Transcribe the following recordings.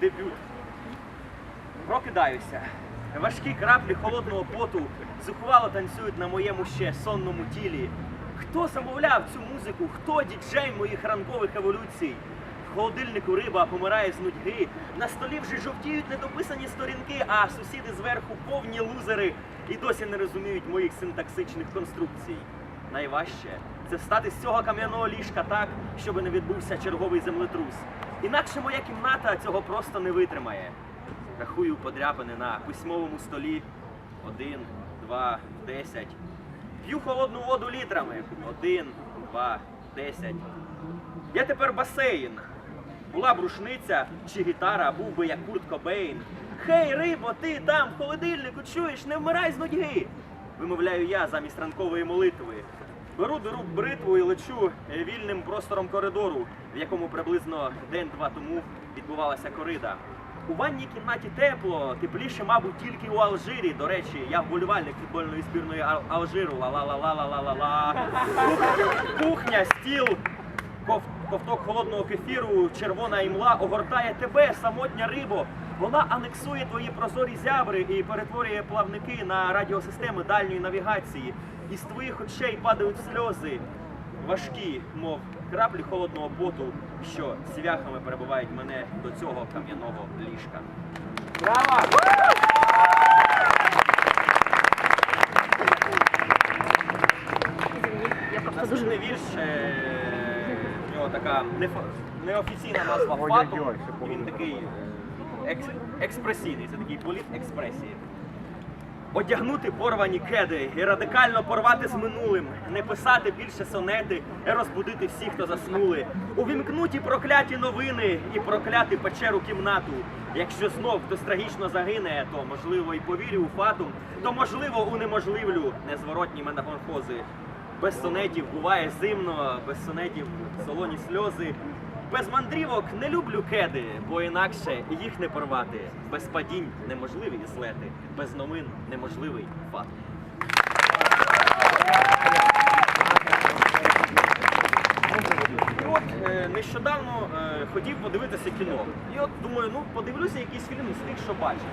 дебют. Прокидаюся. Важкі краплі холодного поту зухвало танцюють на моєму ще сонному тілі. Хто замовляв цю музику? Хто діджей моїх ранкових еволюцій? В холодильнику риба помирає з нудьги. На столі вже жовтіють недописані сторінки, а сусіди зверху повні лузери і досі не розуміють моїх синтаксичних конструкцій. Найважче це встати з цього кам'яного ліжка так, щоб не відбувся черговий землетрус. Інакше моя кімната цього просто не витримає. Рахую подряпини на письмовому столі. Один, два, десять. П'ю холодну воду літрами. Один, два, десять. Я тепер басейн. Була б рушниця чи гітара, був би як Курт Кобейн. Хей, рибо, ти там, в холодильнику, чуєш, не вмирай з нудьги. Вимовляю я замість ранкової молитви. Беру до рук бритву і лечу е, вільним простором коридору, в якому приблизно день-два тому відбувалася корида. У ванній кімнаті тепло, тепліше, мабуть, тільки у Алжирі. До речі, я вболівальник футбольної збірної Ал- Алжиру. Ла-ла-ла-ла-ла-ла-ла-ла. Кухня, стіл, ков- ковток холодного кефіру, червона імла огортає тебе, самотня рибо. Вона анексує твої прозорі зябри і перетворює плавники на радіосистеми дальньої навігації. Із твоїх очей падають сльози, важкі, мов краплі холодного поту, що цвяхами перебувають мене до цього кам'яного ліжка. Дуже Наступний вірш, е, в нього така неофіційна назва фатум. І він такий екс- експресійний, це такий політ експресії. Одягнути порвані кеди і радикально порвати з минулим, не писати більше сонети, і розбудити всіх, хто заснули. Увімкнуті прокляті новини і прокляти печеру кімнату. Якщо знов хтось трагічно загине, то можливо і повірю у фатум, то можливо унеможливлю незворотні метаморфози. Без сонетів буває зимно, без сонетів солоні сльози. Без мандрівок не люблю кеди, бо інакше їх не порвати. Без падінь неможливі злети, без новин неможливий фат. От е, нещодавно е, хотів подивитися кіно. І от думаю, ну подивлюся якийсь фільм з тих, що бачив.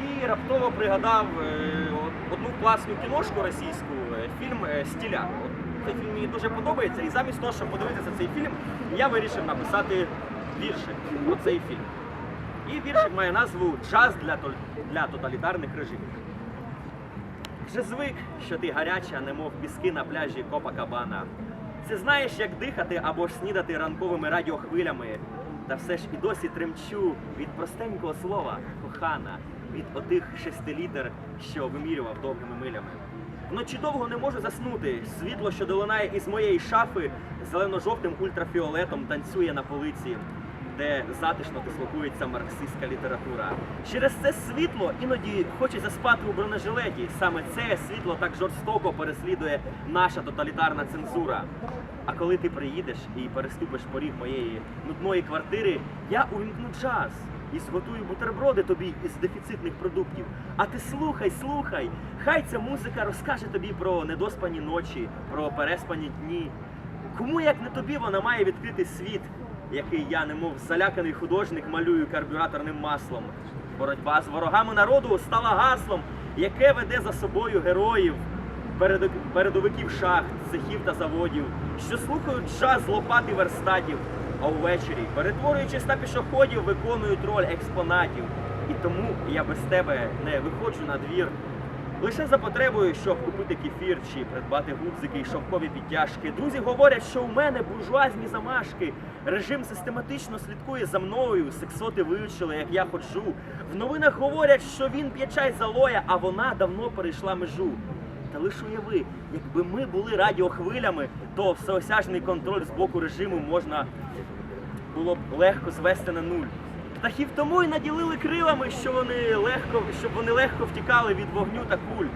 І раптово пригадав е, одну класну кіношку російську, фільм Стіляк. Цей фільм мені дуже подобається, і замість того, щоб подивитися цей фільм, я вирішив написати віршик про цей фільм. І віршик має назву Час для, для тоталітарних режимів. Вже звик, що ти гаряча, немов піски на пляжі Копакабана. Це знаєш, як дихати або ж снідати ранковими радіохвилями. Та все ж і досі тремчу від простенького слова кохана, від отих шести літер, що вимірював довгими милями. Вночі довго не можу заснути. Світло, що долинає із моєї шафи, зелено-жовтим ультрафіолетом танцює на полиці де затишно дислокується марксистська література. Через це світло іноді хоче заспати у бронежилеті. Саме це світло так жорстоко переслідує наша тоталітарна цензура. А коли ти приїдеш і переступиш поріг моєї нудної квартири, я увімкну джаз і зготую бутерброди тобі із дефіцитних продуктів. А ти слухай, слухай, хай ця музика розкаже тобі про недоспані ночі, про переспані дні. Кому як не тобі вона має відкрити світ, який я, немов заляканий художник, малюю карбюраторним маслом. Боротьба з ворогами народу стала гаслом, яке веде за собою героїв, передовиків шахт, цехів та заводів, що слухають джаз з лопат і верстатів, а увечері, перетворюючись на пішоходів, виконують роль експонатів. І тому я без тебе не виходжу на двір, Лише за потребою, щоб купити кефір чи придбати гудзики і шовкові підтяжки. Друзі говорять, що у мене буржуазні замашки. Режим систематично слідкує за мною. Сексоти вивчили, як я ходжу. В новинах говорять, що він п'є чай за лоя, а вона давно перейшла межу. Та лише уяви, якби ми були радіохвилями, то всеосяжний контроль з боку режиму можна було б легко звести на нуль. Птахів тому й наділили крилами, що вони легко, щоб вони легко втікали від вогню та куль.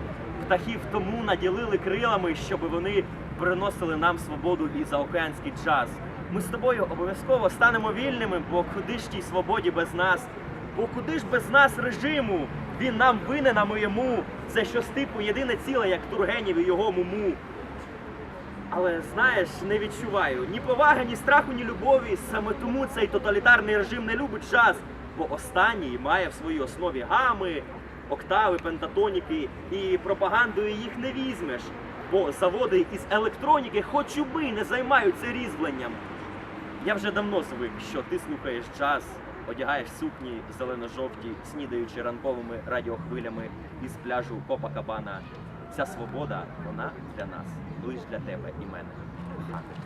Птахів тому наділили крилами, щоб вони приносили нам свободу і заокеанський час. Ми з тобою обов'язково станемо вільними, бо куди ж тій свободі без нас? Бо куди ж без нас режиму? Він нам винен, а ми йому. Це щось типу єдине ціле, як Тургенів і його муму. Але знаєш, не відчуваю ні поваги, ні страху, ні любові. Саме тому цей тоталітарний режим не любить час. бо останній має в своїй основі гами, октави, пентатоніки, і пропагандою їх не візьмеш. Бо заводи із електроніки, хоч уби, не займаються різьбленням. Я вже давно звик, що ти слухаєш джаз, одягаєш сукні зелено-жовті, снідаючи ранковими радіохвилями із пляжу Копакабана. Ця свобода, вона для нас, лиш для тебе і мене. коханий.